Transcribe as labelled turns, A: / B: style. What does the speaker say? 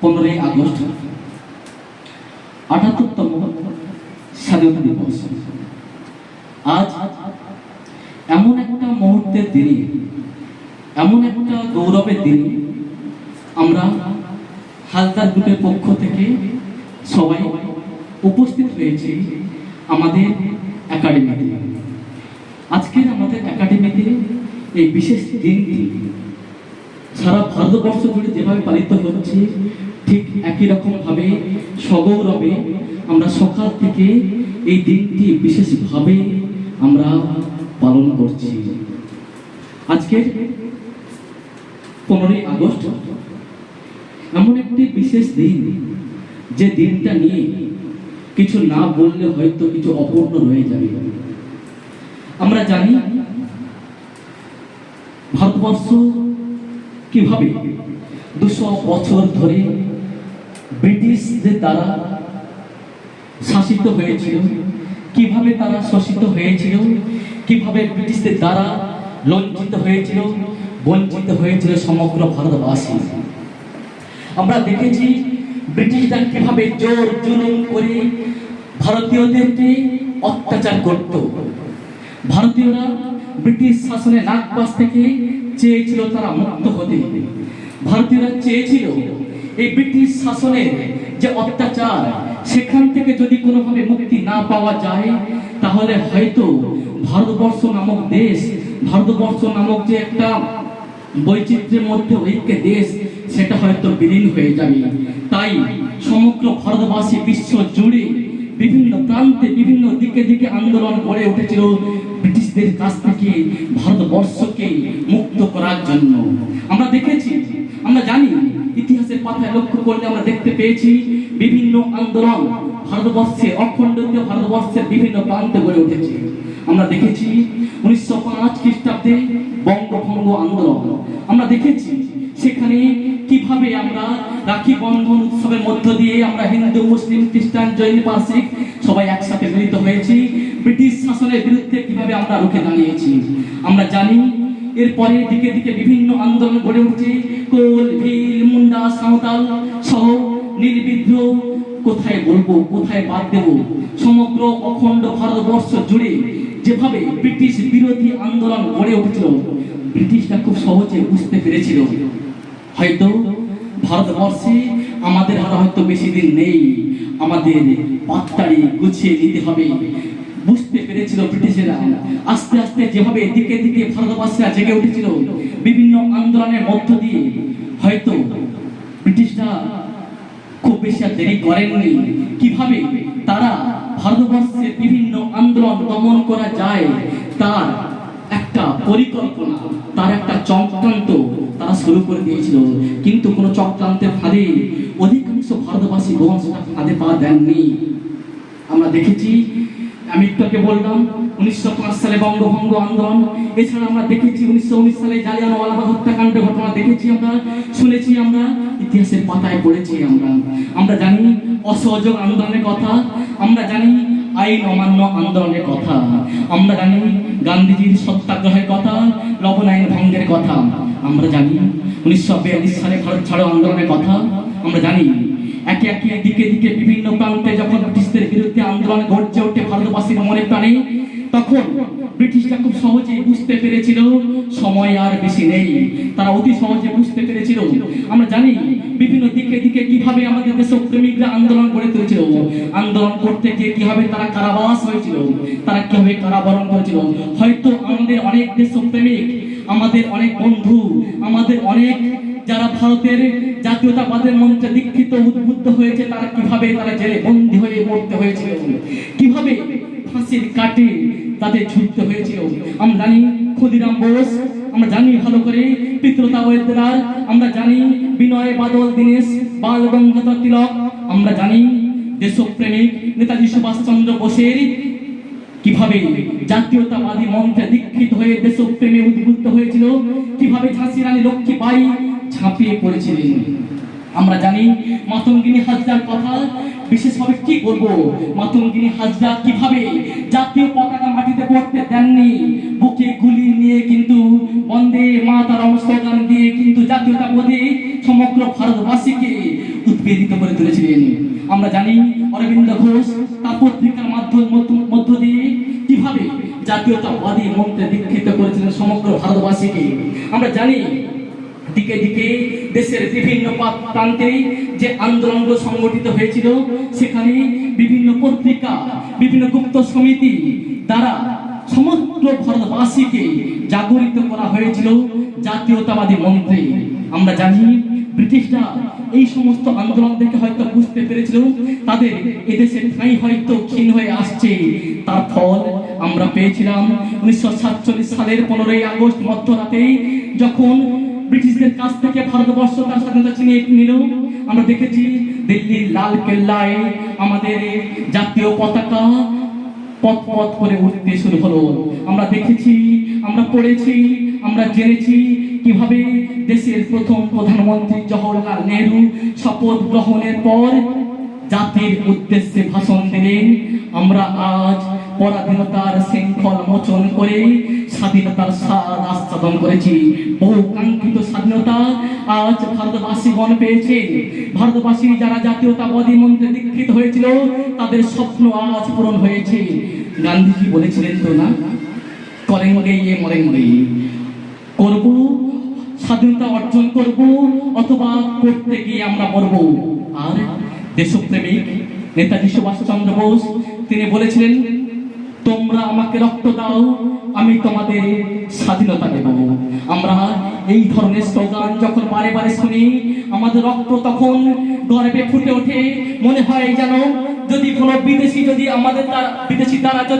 A: পনেরোই আগস্ট আটাত্তরতম স্বাধীনতা দিবস। আজ এমন একটা মুহূর্তের দিনে, এমন একটা গৌরবের দিনে আমরা হালদার গ্রুপের পক্ষ থেকে সবাই উপস্থিত হয়েছি আমাদের একাডেমিতে। আজকের আমাদের একাডেমিতে এই বিশেষ দিনটি সারা ভারতবর্ষ জুড়ে যেভাবে পালিত হচ্ছে ঠিক একই রকম ভাবে সগৌরবে আমরা সকাল থেকে এই দিনটি বিশেষভাবে আমরা পালন করছি। আজকের পনেরোই আগস্ট এমন একটি বিশেষ দিন, যে দিনটা নিয়ে কিছু না বললে হয়তো কিছু অপূর্ণ রয়ে যাবে। আমরা জানি ভারতবর্ষ কীভাবে দুশো বছর ধরে ব্রিটিশদের দ্বারা শাসিত হয়েছিল। কীভাবে তারা শোষিত হয়েছিল? কীভাবে ব্রিটিশদের দ্বারা লঞ্চিত হয়েছিল? বঞ্চিত হয়েছিল সমগ্র ভারতবাসী। আমরা দেখেছি ব্রিটিশরা কীভাবে জোর জুলুম করে ভারতীয়দেরকে অত্যাচার করত। ভারতীয়রা ব্রিটিশ শাসনের নাগপাশ থেকে চেয়েছিল তারা মুক্ত হতে। ভারতীয়রা চেয়েছিল এই ব্রিটিশ শাসনের যে অত্যাচার, সেখান থেকে যদি কোনোভাবে মুক্তি না পাওয়া যায়, তাহলে হয়তো ভারতবর্ষ নামক দেশ, ভারতবর্ষ নামক যে একটা বৈচিত্র্যের মধ্যে ঐক্য দেশ, সেটা হয়তো বিলীন হয়ে যাবে। তাই সমগ্র ভারতবাসী বিশ্ব জুড়ে বিভিন্ন প্রান্তে বিভিন্ন দিকে দিকে আন্দোলন গড়ে উঠেছিল ব্রিটিশদের কাছ থেকে ভারতবর্ষকে মুক্ত করার জন্য। আমরা দেখেছি, আমরা জানি ইতিহাসের পাতায় লক্ষ্য করলে আমরা দেখতে পেয়েছি বিভিন্ন আন্দোলন ভারতবর্ষে, অখণ্ডিত ভারতবর্ষের বিভিন্ন প্রান্তে গড়ে উঠেছে। আমরা দেখেছি উনিশশো পাঁচ খ্রিস্টাব্দে বঙ্গভঙ্গ আন্দোলন। আমরা দেখেছি সেখানে কীভাবে আমরা রাখি বন্ধন উৎসবের মধ্য দিয়ে আমরা হিন্দু, মুসলিম, খ্রিস্টান, জৈন, পার্সিক সবাই একসাথে মিলিত হয়েছি। ব্রিটিশ শাসনের বিরুদ্ধে কীভাবে আমরা রুখে দাঁড়িয়েছি, আমরা জানি এরপরে দিকে দিকে বিভিন্ন আন্দোলন গড়ে উঠছে কোল, ভিল, মুন্ডা, সাঁওতাল সহ নির্বিদ্রোহ কোথায় বলব, কোথায় বাদ দেব? সমগ্র অখণ্ড ভারতবর্ষ জুড়ে যেভাবে ব্রিটিশ বিরোধী আন্দোলন গড়ে উঠেছিল, ব্রিটিশরা খুব সহজে বুঝতে পেরেছিল। হয়তো ভারতবর্ষে আমাদের আর হয়তো বেশি দিন নেই। আমাদের পাত্তাড়ি গুছিয়ে নিতে হবে। বুঝতে পেরেছিল ব্রিটিশেরা। আস্তে আস্তে যেভাবে দিকে দিকে ভারতবাসীরা জেগে উঠেছিল, বিভিন্ন আন্দোলনের মধ্য দিয়ে, হয়তো ব্রিটিশরা খুব বেশি আর দেরি করেননি। কীভাবে তারা ভারতবর্ষের বিভিন্ন আন্দোলন দমন করা যায়, তার একটা পরিকল্পনা, তার একটা চক্রান্ত তারা শুরু করে দিয়েছিল। কিন্তু কোনো চক্রান্তের ফাঁদে অধিকাংশ ভারতবাসী সেটা ফাঁদে পা দেননি। আমরা দেখেছি আমি একটু আগে বললাম, উনিশশো পাঁচ সালে বঙ্গভঙ্গ আন্দোলন। এছাড়া আমরা দেখেছি উনিশশো উনিশ সালে জালিয়ানওয়ালাবাগ হত্যাকাণ্ডের ঘটনা দেখেছি আমরা, শুনেছি আমরা, ইতিহাসের পাতায় পড়েছি আমরা। আমরা জানি অসহযোগ আন্দোলনের কথা, আমরা জানি আইন অমান্য আন্দোলনের কথা, আমরা জানি গান্ধীজির সত্যাগ্রহের কথা, লবণ আইন ভঙ্গের কথা, আমরা জানি উনিশশো বিয়াল্লিশ সালে ভারত ছাড়ো আন্দোলনের কথা, আমরা জানি একে একে দিকে দিকে বিভিন্ন প্রান্তে যখন ব্রিটিশদের বিরুদ্ধে আন্দোলন গর্জে ওঠে ভারতবাসীর মনে প্রাণে, তখন ব্রিটিশরা খুব সহজেই বুঝতে পেরেছিল সময় আর বেশি নেই। তারা অতি সহজে বুঝতে পেরেছিল। আমরা জানি বিভিন্ন দিকে দিকে কীভাবে আমাদের দেশপ্রেমিকরা আন্দোলন গড়ে তুলেছিল। আন্দোলন করতে গিয়ে কীভাবে তারা কারাবাস হয়েছিল, তারা কীভাবে কারাবরণ করেছিল। হয়তো আমাদের অনেক দেশপ্রেমিক আমাদের অনেক বন্ধু, আমাদের অনেক যারা ভারতের জাতীয়তাবাদের মন্ত্রে দীক্ষিত, উদ্বুদ্ধ হয়েছে, তারা কীভাবে তারা জেলে বন্দী হয়ে মরতে হয়েছিল? কীভাবে ফাঁসির কাটে তাদের ঝুঁকতে হয়েছিল? আমরা জানি ক্ষুদিরাম বোস, আমরা জানি ভালো করে পিতৃতা ওয়েদার আমরা জানি বিনয় বাদল, দীনেশ বাল, গঙ্গাধর তিলক, আমরা জানি দেশপ্রেমিক নেতাজি সুভাষচন্দ্র বোসের কীভাবে জাতীয়তাবাদী মন্ত্রে দীক্ষিত হয়ে দেশপ্রেমে উদ্বুদ্ধ হয়েছিল? কীভাবে ঝাঁসি রানী লক্ষ্মীবাই ঝাঁপিয়ে পড়েছিলেন? আমরা জানি মাতঙ্গিনী হাজরার কথা। বিশেষভাবে কি বলব? মাতঙ্গিনী হাজরা কীভাবে জাতীয় পতাকা মাটিতে পড়তে দেননি? বুকে গুলি নিয়ে কিন্তু, বন্দে মাতারম স্লোগান দিয়ে কিন্তু জাতীয়তাবাদী সমগ্র ভারতবাসীকে নিবেদিত করে তুলেছিলেন। আমরা জানি অরবিন্দ ঘোষ তার পত্রিকার মাধ্যম মধ্য- মধ্য দিয়ে কীভাবে জাতীয়তাবাদী মন্ত্রে দীক্ষিত করেছিলেন সমগ্র ভারতবাসীকে। আমরা জানি, দিকে দিকে দেশের বিভিন্ন প্রান্তে যে আন্দোলনগুলো সংগঠিত হয়েছিল, সেখানে বিভিন্ন পত্রিকা, বিভিন্ন গুপ্ত সমিতি দ্বারা সমগ্র ভারতবাসীকে জাগরিত করা হয়েছিল জাতীয়তাবাদী মন্ত্রে। আমরা জানি ব্রিটিশরা এই সমস্ত আন্দোলন দেখে হয়তো বুঝতে পেরেছিল, তাদের এদেশের ঠাঁই হয়তো ক্ষীণ হয়ে আসছে। তার ফল আমরা পেয়েছিলাম উনিশশো সাতচল্লিশ সালের পনেরোই আগস্ট মধ্যরাতে, যখন ব্রিটিশদের কাছ থেকে ভারতবর্ষ তার স্বাধীনতা ছিনিয়ে নিল। আমরা দেখেছি দিল্লির লাল কেল্লায় আমাদের জাতীয় পতাকা পথ পথ করে উঠতে শুরু হলো। আমরা দেখেছি আমরা পড়েছি, আমরা জেনেছি কীভাবে দেশের প্রথম প্রধানমন্ত্রী জওহরলাল নেহরু শপথ গ্রহণের পর জাতির উদ্দেশ্যে ভাষণ দিলেন, আমরা আজ পরাধীনতার শৃঙ্খল মোচন করে স্বাধীনতার স্বাদ আস্বাদন করেছি। বহু কাঙ্ক্ষিত স্বাধীনতা আজ ভারতবাসীগণ পেয়েছে। ভারতবাসী যারা জাতীয়তাবাদী মন্ত্রে দীক্ষিত হয়েছিল, তাদের স্বপ্ন আজ পূরণ হয়েছে। গান্ধীজি বলেছিলেন তো না করেঙ্গে ইয়ে মরেঙ্গে করব, স্বাধীনতা অর্জন করব, অথবা করতে গিয়ে আমরা মরব। আর দেশপ্রেমিক নেতাজি সুভাষচন্দ্র বোস, তিনি বলেছিলেন, তোমরা আমাকে রক্ত দাও, আমি তোমাদের স্বাধীনতা দেব। আমরা এই ধরনের স্লোগান যখন বারে বারে শুনি, আমাদের রক্ত তখন গর্বে ফুটে ওঠে। মনে হয় যেন যদি কোনো বিদেশি যদি আমাদের বিদেশি যদি